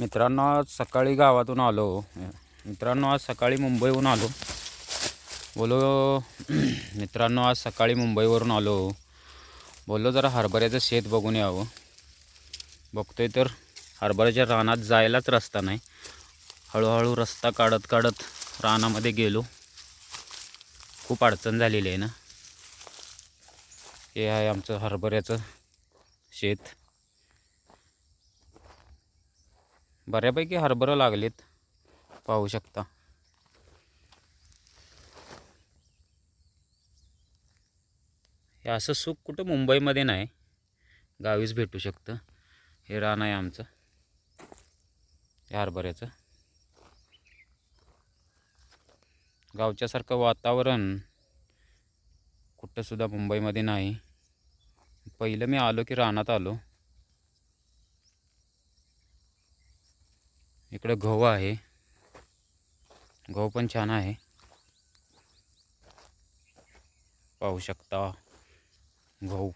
मित्रांनो आज सकाळी गावातून आलो. मित्रांनो आज सकाळी मुंबईहून आलो. बोलो मित्रांनो आज सकाळी मुंबईवरून आलो. बोललो जरा हरभऱ्याचं शेत बघून यावं. बघतोय तर हरभऱ्याच्या रानात जायलाच रस्ता नाही. हळूहळू रस्ता काढत काढत रानामध्ये गेलो. खूप अडचण झालेली आहे ना. हे आहे आमचं हरभऱ्याचं शेत. बऱ्यापैकी हरभरं लागलेत. पाहू शकता. हे असं सुख कुठं मुंबईमध्ये नाही. गावीच भेटू शकतं. हे रान आहे आमचं. हे हरभऱ्याचं. गावच्यासारखं वातावरण कुठंसुद्धा मुंबईमध्ये नाही. पहिलं मी आलो की रानात आलो. इकडे गहू आहे. गहू पण छान आहे. पाहू शकता गहू.